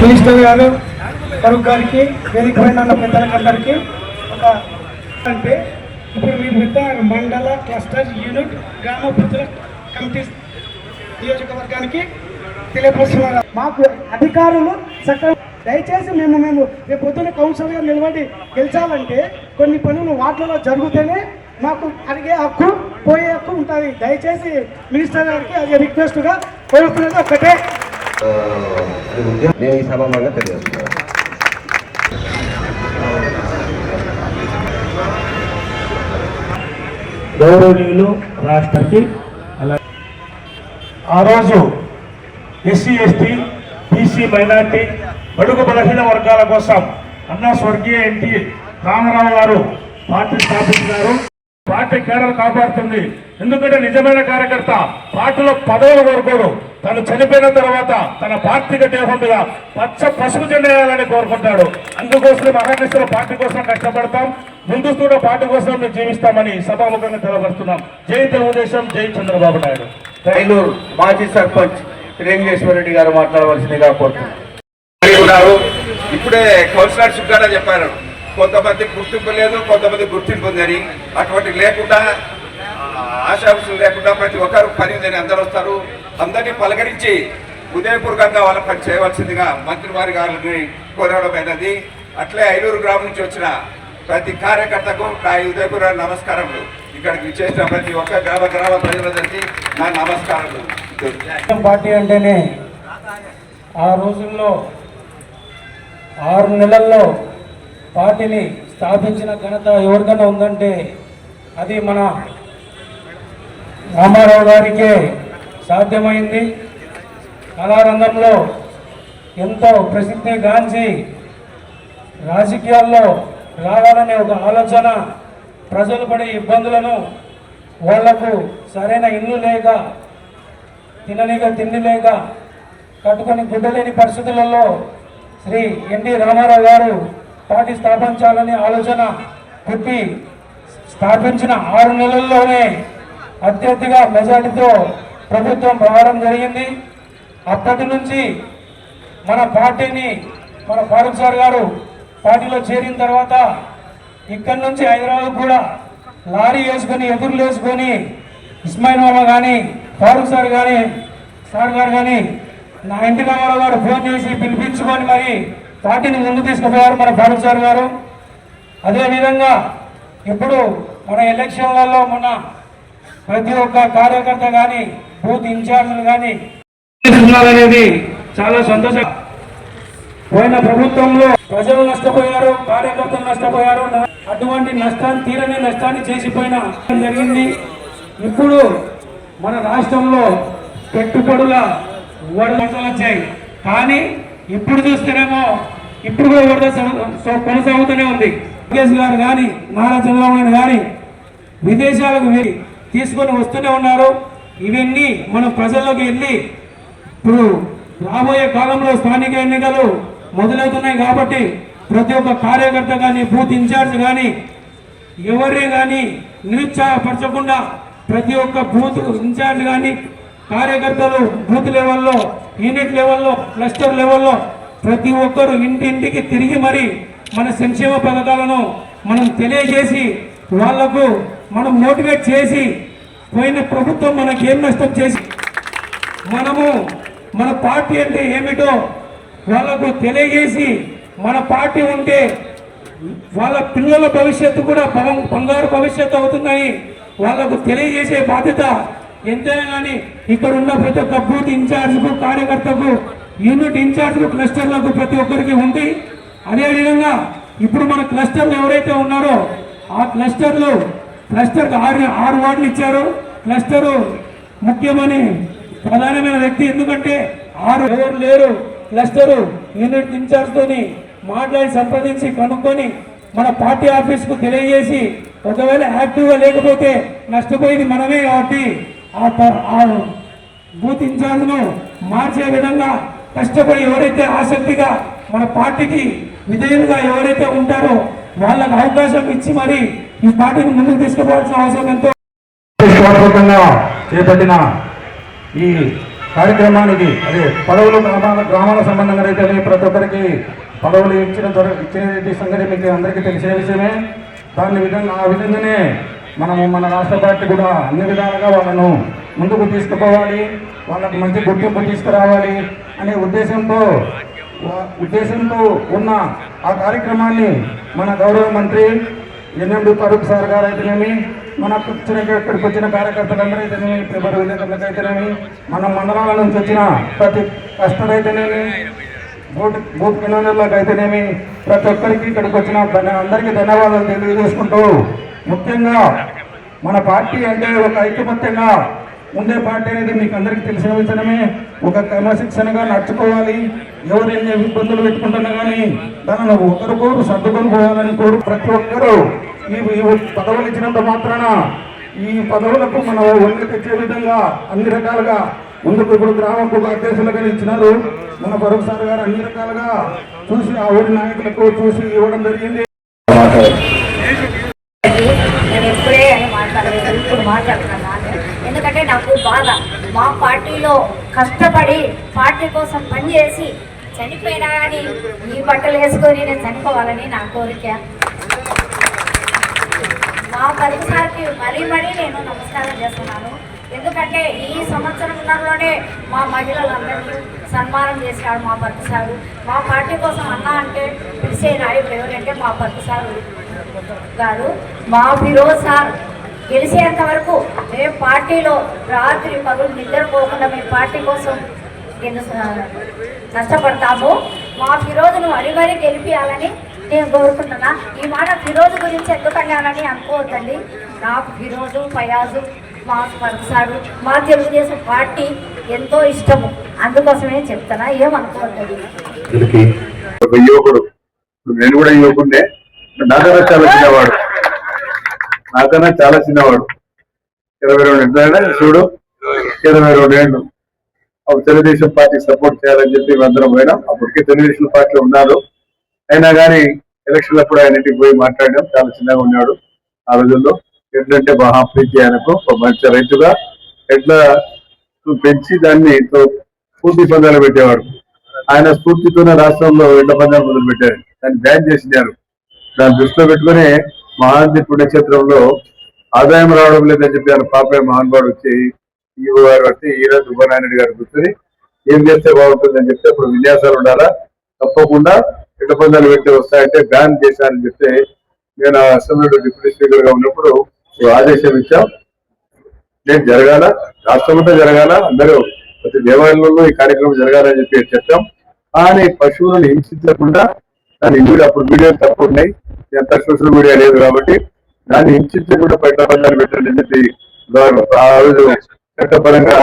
Minister గారు ఫరూక్ గారికి వేదిక పైన ఉన్న పెద్దలకందరికీ ఒక అంటే ఇప్పుడు మీ పెద్ద మండల క్లస్టర్ యూనిట్ గ్రామ ప్రజల కమిటీ నియోజకవర్గానికి తెలియపరుస్తున్నారు. మాకు అధికారులు సక్రమ దయచేసి మేము మేము రేపు పొద్దున్న కౌన్సిలర్గా నిలబడి గెలిచాలంటే కొన్ని పనులు వాటిలో జరుగుతేనే మాకు అడిగే హక్కు పోయే హక్కు ఉంటుంది. దయచేసి మినిస్టర్ గారికి అది రిక్వెస్ట్గా కోరుతున్నది ఒకటే నేను ఈ సభాముఖంగా తెలియజేస్తున్నాను. గౌరవనీయులు రాష్ట్రకి ఆ రోజు ఎస్సీ ఎస్టీ బీసీ మైనార్టీ బడుగు బలహీన వర్గాల కోసం అన్నా స్వర్గీయ ఎన్టీ రామారావు గారు పార్టీ స్థాపించినారు పార్టీ కేడర్ కాపాడుతుంది. ఎందుకంటే నిజమైన కార్యకర్త పార్టీలో పదవులు కోరుకోరు తను చనిపోయిన తర్వాత తన పార్టీక దేహం మీద పచ్చ పసుపు జెండా వేయాలని కోరుకుంటాడు. అందుకోసం మహారాష్ట్ర పార్టీ కోసం కష్టపడతాం. ముందు కూడా పార్టీ కోసం మేము జీవిస్తామని సభాముఖంగా తెలపరుస్తున్నాం జై తెలుగుదేశం జై చంద్రబాబు నాయుడు. ఐనూరు మాజీ సర్పంచ్ శ్రీరంగేశ్వర రెడ్డి గారు మాట్లాడవలసిందిగా కోరుతున్నాను ఉన్నారు. ఇప్పుడే కౌన్సిలర్ గారు చెప్పారు. కొంతమంది గుర్తింపు లేదు కొంతమంది గుర్తింపు ఉందని. అటువంటి లేకుండా ఆశాంశం లేకుండా ప్రతి ఒక్కరు పని ఉందని అందరూ వస్తారు. అందరినీ పలకరించి ఉదయపూర్వకంగా వాళ్ళ పని చేయవలసిందిగా మంత్రి వారి గారిని కోరడమైనది అట్లే ఐలూరు గ్రామం నుంచి వచ్చిన ప్రతి కార్యకర్తకు నా ఉదయపూర్ నమస్కారములు. ఇక్కడికి విచ్చేసిన ప్రతి ఒక్క గ్రామ గ్రామ ప్రజలందరికీ నా నమస్కారములు. పార్టీ అంటేనే ఆ రోజుల్లో ఆరు నెలల్లో పార్టీని స్థాపించిన ఘనత ఎవరికైనా ఉందంటే అది మన రామారావు గారికే సాధ్యమైంది. కళారంగంలో ఎంతో ప్రసిద్ధి గాంచి రాజకీయాల్లో రావాలనే ఒక ఆలోచన ప్రజలు పడే ఇబ్బందులను వాళ్ళకు సరైన ఇల్లు లేక తినలేక తిండి లేక కట్టుకొని గుడ్డలేని పరిస్థితులలో శ్రీ ఎన్టీ రామారావు గారు పార్టీ స్థాపించాలని ఆలోచన పుట్టి స్థాపించిన ఆరు నెలల్లోనే అత్యధిక మెజార్టీతో ప్రభుత్వం రావడం జరిగింది. అప్పటి నుంచి మన పార్టీని మన ఫారూక్ సార్ గారు పార్టీలో చేరిన తర్వాత ఇక్కడి నుంచి హైదరాబాద్ కూడా లారీ వేసుకొని ఎదురులు వేసుకొని ఇస్మాయిల్ మామ కానీ ఫారూక్ సార్ కానీ సార్ గారు కానీ నా ఇంటి రామారావు గారు ఫోన్ చేసి పిలిపించుకొని మరి పార్టీని ముందు తీసుకుపోయారు మన ఫారూక్ సార్ గారు. అదేవిధంగా ఇప్పుడు మన ఎలక్షన్లలో మన ప్రతి ఒక్క కార్యకర్త కానీ బూత్ ఇన్ఛార్జీలు కానీ అనేది చాలా సంతోషం. పోయిన ప్రభుత్వంలో ప్రజలు నష్టపోయారు కార్యకర్తలు నష్టపోయారు అటువంటి నష్టాన్ని తీరని నష్టాన్ని చేసిపోయిన జరిగింది. ఇప్పుడు మన రాష్ట్రంలో పెట్టుబడుల వరదలు వచ్చాయి. కానీ ఇప్పుడు చూస్తేనేమో ఇప్పుడు కూడా వరద కొనసాగుతూనే ఉంది. లోకేష్ గారు కానీ నారా చంద్రబాబు నాయుడు కానీ విదేశాలకు వెళ్ళి తీసుకొని వస్తూనే ఉన్నారు. ఇవన్నీ మనం ప్రజల్లోకి వెళ్ళి ఇప్పుడు రాబోయే కాలంలో స్థానిక ఎన్నికలు మొదలవుతున్నాయి కాబట్టి ప్రతి ఒక్క కార్యకర్త కానీ బూత్ ఇన్ఛార్జ్ కానీ ఎవరిని కానీ నిరుత్సాహపరచకుండా ప్రతి ఒక్క బూత్ ఇన్ఛార్జ్ కానీ కార్యకర్తలు బూత్ లెవెల్లో యూనిట్ లెవెల్లో క్లస్టర్ లెవెల్లో ప్రతి ఒక్కరు ఇంటింటికి తిరిగి మరి మన సంక్షేమ పథకాలను మనం తెలియజేసి వాళ్ళకు మనం మోటివేట్ చేసి పోయిన ప్రభుత్వం మనకేం నష్టం చేసి మనము మన పార్టీ అంటే ఏమిటో వాళ్ళకు తెలియజేసి మన పార్టీ ఉంటే వాళ్ళ పిల్లల భవిష్యత్తు కూడా బంగ- బంగారు భవిష్యత్తు అవుతుందని వాళ్ళకు తెలియజేసే బాధ్యత ఎంతైనా కానీ ఇక్కడ ఉన్న ప్రతి ఒక్క బూత్ ఇన్ఛార్జ్కు కార్యకర్తకు యూనిట్ ఇన్ఛార్జ్కు క్లస్టర్లకు ప్రతి ఒక్కరికి ఉంది. అదేవిధంగా ఇప్పుడు మన క్లస్టర్లు ఎవరైతే ఉన్నారో ఆ క్లస్టర్లు క్లస్టర్కి ఆరు ఆరు వార్డులు ఇచ్చారు. క్లస్టరు ముఖ్యమని ప్రధానమైన వ్యక్తి. ఎందుకంటే ఆరు ఎవరు లేరు. క్లస్టరు యూనిట్ ఇన్ఛార్జ్ తోని మాట్లాడి సంప్రదించి కనుక్కొని మన పార్టీ ఆఫీస్కు తెలియజేసి ఒకవేళ యాక్టివ్గా లేకపోతే నష్టపోయేది మనమే కాబట్టి ఆ ప- ఆ బూత్ ఇన్ఛార్జ్ను మార్చే విధంగా కష్టపడి ఎవరైతే ఆసక్తిగా మన పార్టీకి విధేయులుగా ఎవరైతే ఉంటారో వాళ్ళకు అవకాశం ఇచ్చి మరి ఈ పార్టీని ముందుకు తీసుకుపోవాల్సిన అవసరం ఎంతో. ప్రతిష్టాత్మకంగా చేపట్టిన ఈ కార్యక్రమానికి అదే పదవులు గ్రామాల గ్రామాల సంబంధంగా అయితే ప్రతి ఒక్కరికి పదవులు ఇచ్చిన దొర ఇచ్చిన సంగతి మీకు అందరికీ తెలిసే విషయమే. దాని విధంగా ఆ విధంగానే మనము మన రాష్ట్ర పార్టీ కూడా అన్ని విధాలుగా వాళ్ళను ముందుకు తీసుకుపోవాలి. వాళ్ళకు మంచి గుర్తింపు తీసుకురావాలి అనే ఉద్దేశంతో ఉద్దేశంతో ఉన్న ఆ కార్యక్రమాన్ని మన గౌరవ మంత్రి ఎన్ఎండి ఫరూక్ సార్ గారు అయితేనేమి మన వచ్చిన ఇక్కడికి వచ్చిన కార్యకర్తలందరూ అయితేనేమి పేపర్ విలేకరులకు అయితేనేమి మన మండలాల నుంచి వచ్చిన ప్రతి కష్టమైతేనేమి బూత్ బూత్ కన్వీనర్లకు అయితేనేమి ప్రతి ఒక్కరికి ఇక్కడికి వచ్చిన అందరికీ ధన్యవాదాలు తెలియజేసుకుంటూ ముఖ్యంగా మన పార్టీ అంటే ఒక ఐకమత్యంగా ఉండే పార్టీ అనేది మీకు అందరికీ తెలిసిన విషయమే. ఒక క్రమశిక్షణగా నడుచుకోవాలి. ఎవరు ఎన్ని ఇబ్బందులు పెట్టుకుంటున్నా కానీ దానిని ఒకరికొకరు సర్దుకొని పోవాలని కోరు ప్రతి ఒక్కరూ ఈ ఈ పదవులు ఇచ్చినంత మాత్రాన ఈ పదవులకు మనం వండి తెచ్చే విధంగా అన్ని రకాలుగా ముందుకు ఇప్పుడు గ్రామపు అధ్యక్షులుగా ఇచ్చినారు. మన భరత్ సార్ గారు అన్ని రకాలుగా చూసి ఆ ఊరి నాయకులకు చూసి ఇవ్వడం జరిగింది. నేను ఎప్పుడే అని మాట్లాడలేదు ఇప్పుడు మాట్లాడుతున్నాను. ఎందుకంటే నాకు బాధ మా పార్టీలో కష్టపడి పార్టీ కోసం పనిచేసి చనిపోయినా కానీ ఈ బట్టలు వేసుకొని నేను చనిపోవాలని నా కోరిక. మా పరిసారికి మరీ మరీ నేను నమస్కారం చేస్తున్నాను. ఎందుకంటే ఈ సంవత్సరంలోనే మా మహిళలందరినీ సన్మానం చేశాడు మా భర్త సారు మా పార్టీ కోసం అన్నా అంటే పిలిచే నాయకుడు ఎవరంటే మా భర్త సారు గారు. మా ఫిరోజ్ సార్ గెలిచేంత వరకు మేము పార్టీలో రాత్రి పగులు నిద్రపోకుండా మేము పార్టీ కోసం గెలు- కష్టపడతాము మా ఫిరోజును అడిమరి గెలిపియాలని నేను కోరుకుంటున్నా. ఈ మాట ఫిరోజు గురించి ఎందుకన్నానని అనుకోవద్దండి. నాకు ఫిరోజు ఫయాజు మా పరసాడు మా తెలుగుదేశం పార్టీ ఎంతో ఇష్టము. అందుకోసమే చెప్తున్నా. ఏమనుకోవద్దండి? యువకుడు నేను కూడా నాకన్నా చాలా చిన్నవాడు నాకన్నా చాలా చిన్నవాడు. ఇరవై రెండు ఎంతైనా చూడు. ఇరవై రెండు ఏళ్ళు అప్పుడు తెలుగుదేశం పార్టీ సపోర్ట్ చేయాలని చెప్పి మేమందరం పోయినాం. అప్పటికే తెలుగుదేశం పార్టీలో ఉన్నారు. అయినా కానీ ఎలక్షన్ అప్పుడు ఆయన ఇంటికి పోయి మాట్లాడడం చాలా చిన్నగా ఉన్నాడు ఆ రోజుల్లో. ఎట్లంటే బాగా ప్రీతి ఆయనకు. ఒక మంచి రైతుగా ఎట్లా పెంచి దాన్ని స్ఫూర్తి పూర్తి పందాలు పెట్టేవాడు. ఆయన స్ఫూర్తితోనే రాష్ట్రంలో ఎడ్ల పందాలు మొదలు పెట్టారు దాన్ని బ్యాన్ చేసినారు. దాన్ని దృష్టిలో పెట్టుకుని మహాంతి పుణ్యక్షేత్రంలో ఆదాయం రావడం లేదని చెప్పి ఆయన పాపే మహానుభావుడు వచ్చి ఈవో గారు వచ్చి ఈరోజు సుబ్బనారాయణ గారు కూర్చొని ఏం చేస్తే బాగుంటుందని చెప్తే అప్పుడు విన్యాసాలు ఉండాలా? తప్పకుండా ఎడ్ల పెట్టి వస్తాయంటే బ్యాన్ చేశారని చెప్తే నేను అసెంబ్లీలో డిప్యూటీ స్పీకర్గా ఉన్నప్పుడు ఆదేశం ఇచ్చాం. నేను జరగాల రాష్ట్రమంతా జరగాల అందరూ ప్రతి దేవాలయంలో ఈ కార్యక్రమం జరగాలని చెప్పి చెప్పాం. కానీ పశువులను హింసించకుండా దాని వీడియో అప్పుడు వీడియోలు తక్కువ ఉన్నాయి. ఎంత సోషల్ మీడియా లేదు కాబట్టి దాన్ని హింసించకుండా పెట్ట బంధాలు పెట్టండి అని చెప్పి ఆ రోజు చట్టపరంగా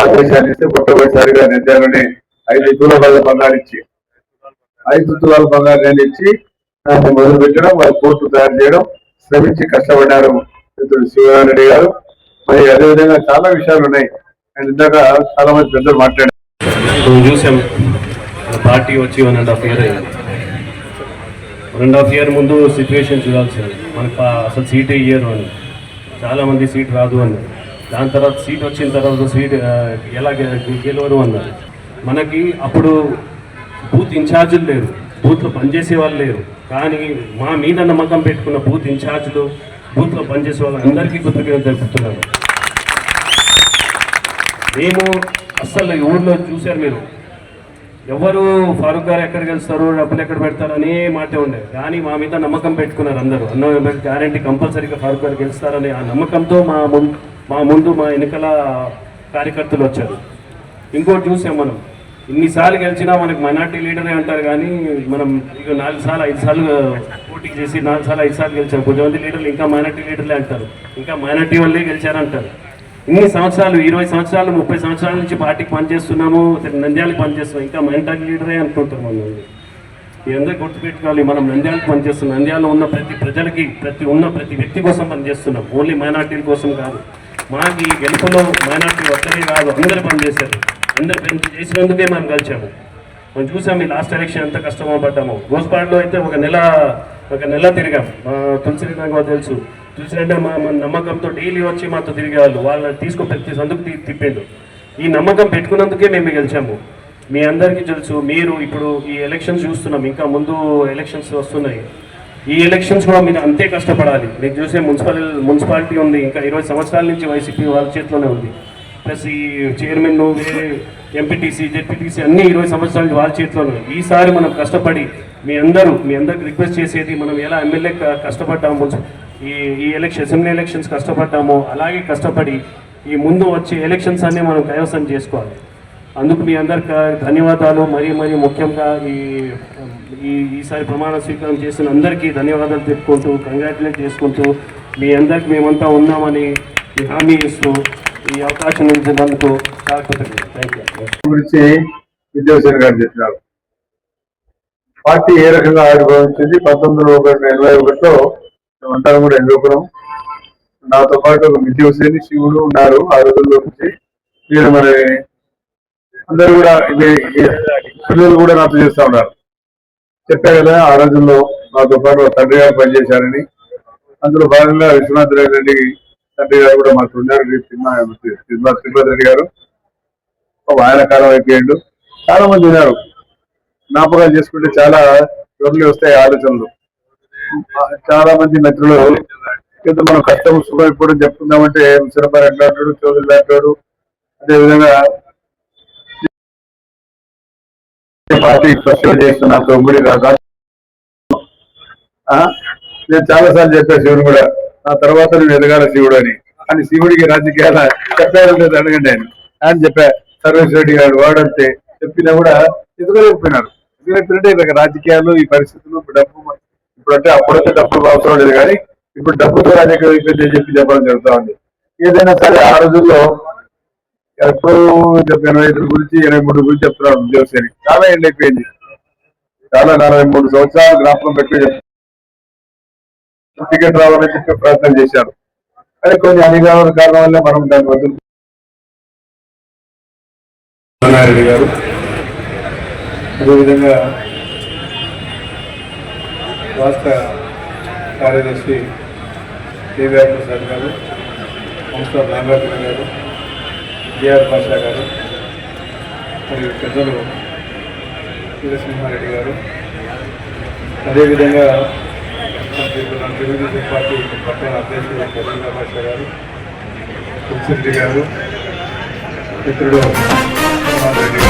ఆదేశాలు ఇస్తే మొట్టమొదటిసారిగా నిర్ధారణని ఐదు తులాల బంగారు ఇచ్చి ఐదు తులాల బంగారు నేను ఇచ్చి దాన్ని మొదలు పెట్టడం వారి కోర్టు తయారు చేయడం శ్రమించి కష్టపడ్డారు మిత్రుడు శివరారెడ్డి గారు. మరి అదేవిధంగా చాలా విషయాలు ఉన్నాయి. అండ్ ఇందాక చాలా మంది పెద్దలు మాట్లాడారు. చూసాం పార్టీ వచ్చి వన్ అండ్ హాఫ్ ఇయర్ అయింది. రెండు హాఫ్ ఇయర్ ముందు సిచ్యువేషన్ చూడాల్సింది. మనకు అసలు సీట్ ఇయ్యరు అని. చాలామంది సీట్ రాదు అని. దాని తర్వాత సీట్ వచ్చిన తర్వాత సీట్ ఎలా గె- గెలవరు అన్నారు. మనకి అప్పుడు బూత్ ఇన్ఛార్జీలు లేరు. బూత్లో పనిచేసే వాళ్ళు లేరు. కానీ మా మీద నమ్మకం పెట్టుకున్న బూత్ ఇన్ఛార్జీలు బూత్లో పనిచేసే వాళ్ళు అందరికీ కృతజ్ఞత తెలుపుతున్నాను. మేము అస్సలు ఈ ఊర్లో చూశారు మీరు. ఎవరు ఫారూక్ గారు ఎక్కడ గెలుస్తారు డబ్బులు ఎక్కడ పెడతారు అనే మాట ఉండే కానీ మా మీద నమ్మకం పెట్టుకున్నారు అందరూ. అన్న గ్యారంటీ కంపల్సరీగా ఫారూక్ గారు గెలుస్తారని ఆ నమ్మకంతో మా ముందు మా ముందు మా ఎన్నికల కార్యకర్తలు వచ్చారు. ఇంకోటి చూసాం మనం. ఇన్నిసార్లు గెలిచినా మనకి మైనార్టీ లీడరే అంటారు కానీ మనం ఇక నాలుగు సార్లు ఐదు సార్లు పోటీ చేసి నాలుగు సార్లు ఐదు సార్లు గెలిచారు కొంతమంది లీడర్లు ఇంకా మైనార్టీ లీడర్లే అంటారు. ఇంకా మైనార్టీ వాళ్ళే గెలిచారంటారు. ఇన్ని సంవత్సరాలు ఇరవై సంవత్సరాలు ముప్పై సంవత్సరాల నుంచి పార్టీకి పనిచేస్తున్నాము నంద్యాలకు పనిచేస్తున్నాం ఇంకా మైంటాక్ లీడరే అనుకుంటాం మనం. ఈ గుర్తుపెట్టుకోవాలి? మనం నంద్యాలకు పనిచేస్తున్నాం. నంద్యాలలో ఉన్న ప్రతి ప్రజలకి ప్రతి ఉన్న ప్రతి వ్యక్తి కోసం పనిచేస్తున్నాం. ఓన్లీ మైనార్టీల కోసం కాదు. మాకు ఈ గెలుపులో మైనార్టీ ఒక్కరే కాదు అందరూ పనిచేశారు. అందరు పని చేసినందుకే మనం కలిసాము మనం చూసాం ఈ లాస్ట్ ఎలక్షన్ ఎంత కష్టమో పడ్డాము గోస్పాడ్లో అయితే ఒక నెల ఒక నెల తిరిగాం. తులసి నాకు తెలుసు. చూసినట్టే మా నమ్మకంతో డైలీ వచ్చి మాతో తిరిగేవాళ్ళు. వాళ్ళని తీసుకో ప్రతి సందుకు తిప్పిండు ఈ నమ్మకం పెట్టుకున్నందుకే మేము గెలిచాము. మీ అందరికీ తెలుసు మీరు ఇప్పుడు ఈ ఎలక్షన్స్ చూస్తున్నాం. ఇంకా ముందు ఎలక్షన్స్ వస్తున్నాయి. ఈ ఎలక్షన్స్ కూడా మీరు అంతే కష్టపడాలి. మీరు చూసే మున్సిపల్ మున్సిపాలిటీ ఉంది. ఇంకా ఇరవై సంవత్సరాల నుంచి వైసీపీ వాళ్ళ చేతిలోనే ఉంది. ప్లస్ ఈ చైర్మన్ వేరే ఎంపీటీసీ జెడ్పీటీసీ అన్ని ఇరవై సంవత్సరాల నుంచి వాళ్ళ చేతిలోనే ఈసారి మనం కష్టపడి మీ అందరూ మీ అందరికి రిక్వెస్ట్ చేసేది మనం ఎలా ఎమ్మెల్యే కష్టపడ్డాము. ఈ ఈ ఎలక్షన్ అసెంబ్లీ ఎలక్షన్స్ కష్టపడ్డామో అలాగే కష్టపడి ఈ ముందు వచ్చే ఎలక్షన్స్ అన్నీ మనం కైవసం చేసుకోవాలి. అందుకు మీ అందరికి ధన్యవాదాలు. మరీ మరీ ముఖ్యంగా ఈ ఈ ఈసారి ప్రమాణ స్వీకారం చేసిన అందరికీ ధన్యవాదాలు చెప్పుకుంటూ కంగ్రాచులేట్ చేసుకుంటూ మీ అందరికి మేమంతా ఉన్నామని హామీ ఇస్తూ ఈ అవకాశం ఇచ్చినందుకు గురించి విద్యాసాగర్ గారు చెప్పినారు. పార్టీ ఏ రకంగా ఆవిర్భవించింది? పంతొమ్మిది వందల ఎనభై ఒకటిలో మేమంతా కూడా ఎన్నుకున్నాం. నాతో పాటు ఒక విద్యాసేని శివుడు ఉన్నారు ఆ రోజుల్లో నుంచి. మీరు మరి అందరూ కూడా పిల్లలు కూడా నాతో చేస్తా ఉన్నారు. చెప్పా కదా ఆ రోజుల్లో నాతో పాటు తండ్రి గారు పనిచేశారని. అందులో భాగంగా విశ్వనాథ్ రెడ్డి తండ్రి గారు కూడా మాకు ఉన్నారు. తిరుమల రెడ్డి గారు. ఆయన కాలం అయిపోయాడు. చాలా మంది ఉన్నారు. జ్ఞాపకాలు చేసుకుంటే చాలా రోజులు వస్తాయి ఆలోచనలు. చాలా మంది మిత్రులు ఏదో మనం కష్టం సుఖం ఇప్పుడు చెప్పుకుందామంటే ముసలపారు అంటాడు చౌదరి అంటాడు. అదేవిధంగా పార్టీ స్పష్టం చేస్తున్నా తొమ్మిది కాదు ఆ? నేను చాలా సార్లు చెప్పాను శివుడు కూడా. ఆ తర్వాత నేను ఎదగాల శివుడు అని. అని శివుడికి రాజకీయాల చెప్పారు లేదు అడగండి ఆయన. ఆయన చెప్పా సర్వేశ్వర రెడ్డి గారు వాడంతే చెప్పినా కూడా ఎదగలేకపోయినారు. ఎదగలేకపోయినట్టే ఇలాగ రాజకీయాలు ఈ పరిస్థితులు డబ్బు ఎప్పుడంటే అప్పుడైతే డబ్బులు అవసరం లేదు కానీ ఇప్పుడు డబ్బుతో రాజకీయం అయిపోయింది చెప్పి చెప్పడం జరుగుతా ఉంది. ఏదైనా సరే ఆ రోజుల్లో ఎప్పుడు ఎనభై ఐదు గురించి ఎనభై మూడు గురించి చెప్తున్నారు ఉద్యోగసేని చాలా ఎండ్ అయిపోయింది. చాలా నలభై మూడు సంవత్సరాలు జ్ఞాపకం పెట్టి టికెట్ రావాలని చెప్పి ప్రయత్నం చేశారు. కానీ కొన్ని అధికారుల కారణం వల్ల మనం దాన్ని వదులు గారు. అదేవిధంగా రాష్ట్ర కార్యదర్శి కేవీఆర్ ప్రసాద్ గారు సంస్థ నాగార్జున గారు బిఆర్ పాషా గారు మరియు పెద్దలు వీరసింహారెడ్డి గారు. అదేవిధంగా తెలుగుదేశం పార్టీ పట్టణ అధ్యక్షుడు ప్రసన్న భాష గారు తులసిరెడ్డి గారు మిత్రుడు రెడ్డి గారు.